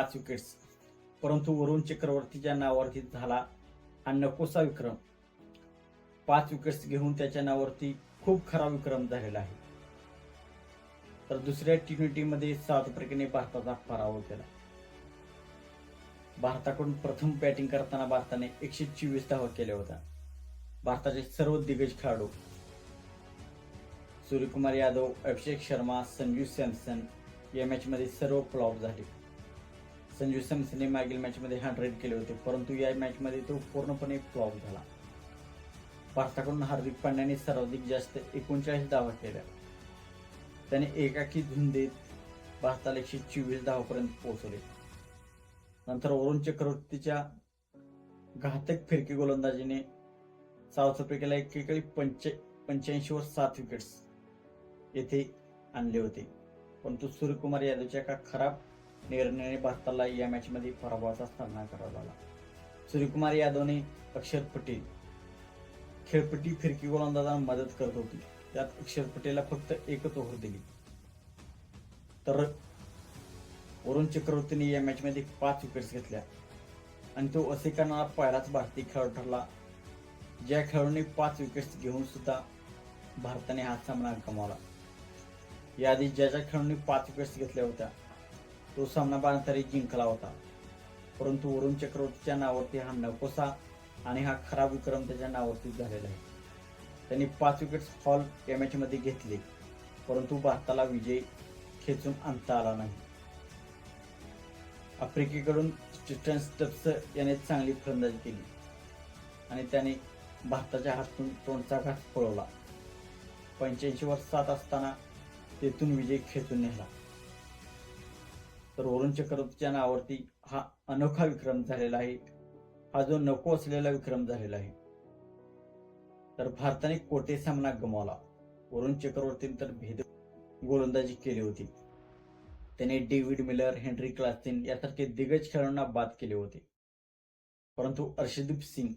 पाच विकेट्स परंतु वरुण चक्रवर्तीच्या नावावरती झाला हा नकोसा विक्रम. पाच विकेट्स घेऊन त्याच्या नावावरती खूप खराब विक्रम झालेला आहे. तर दुसऱ्या टी ट्वेंटीमध्ये सात आफ्रिकेने भारताचा पराभव केला. भारताकडून प्रथम बॅटिंग करताना भारताने एकशे चोवीस धावा केल्या होत्या. भारताचे सर्व दिग्गज खेळाडू. सूर्यकुमार यादव अभिषेक शर्मा संजू सॅमसन या मॅचमध्ये सर्व फ्लॉप झाले. संजू सॅमसनने मागील मॅचमध्ये हंड्रेड केले होते. परंतु या मॅचमध्ये तो पूर्णपणे फ्लॉप झाला. भारताकडून हार्दिक पांड्याने सर्वाधिक जास्त एकोणचाळीस धावा केल्या. त्याने एकाकी धून देत भारताला एकशे चोवीस धावापर्यंत पोहोचवले. नंतर वरुण चक्रवर्तीच्या घातक फिरकी गोलंदाजीने साऊथ आफ्रिकेला एकेकाळी पंच पंच्याऐंशीवर सात विकेट्स येथे आणले होते. परंतु सूर्यकुमार यादवच्या एका खराब निर्णयाने भारताला या मॅचमध्ये पराभवाचा सामना करावा लागला. सूर्यकुमार यादवने अक्षर पटेल खेळपट्टी फिरकी गोलंदाजांना मदत करत होती. त्यात अक्षर पटेलला फक्त एकच ओव्हर दिली. तर वरुण चक्रवर्तीने या मॅचमध्ये पाच विकेट्स घेतल्या. आणि तो असे करणारा पहिलाच भारतीय खेळाडू ठरला. ज्या खेळाडूने पाच विकेट्स घेऊन सुद्धा भारताने हा सामना गमावला. याआधी ज्या ज्या खेळाडूंनी पाच विकेट्स घेतल्या होत्या तो सामना भारताने जिंकला होता. परंतु वरुण चक्रवर्तीच्या नावावरती हा नकोसा आणि हा खराब विक्रम त्याच्या नावावरती झालेला आहे. त्यांनी पाच विकेट्स हॉल या मॅचमध्ये घेतले परंतु भारताला विजय खेचून आणता आला नाही. आफ्रिकेकडून स्टिस्टन स्टप्स याने चांगली फलंदाजी केली आणि त्याने भारताच्या हातून तोंडचा घात पळवला पंच्याऐंशी वर सात असताना तेथून विजय खेचून नेला. तर वरुण चक्रवर्तीच्या नावावरती हा अनोखा विक्रम झालेला आहे. हा जो नको असलेला विक्रम झालेला आहे. तर भारताने कोटे सामना गमावला. वरुण चक्रवर्तीने तर भेद गोलंदाजी केली होती. त्याने डेव्हिड मिलर हेनरी क्लास्टिन यासारखे दिग्गज खेळाडूंना बाद केले होते. परंतु अर्षदीप सिंग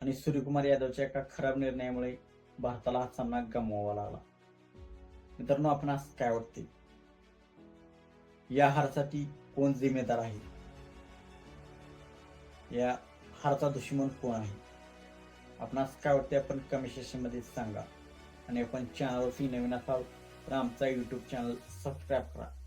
आणि सूर्यकुमार यादवच्या एका खराब निर्णयामुळे भारताला हा सामना गमवावा लागला. मित्रांनो आपणास काय वाटते? या हारसाठी कोण जिम्मेदार आहे? या हारचा दुश्मन कोण आहे? आपणास काय वाटते आपण कमेंट सेक्शनमध्ये सांगा. आणि आपण चॅनलवरती नवीन असाल तर आमचा यूट्यूब चॅनल सबस्क्राईब करा.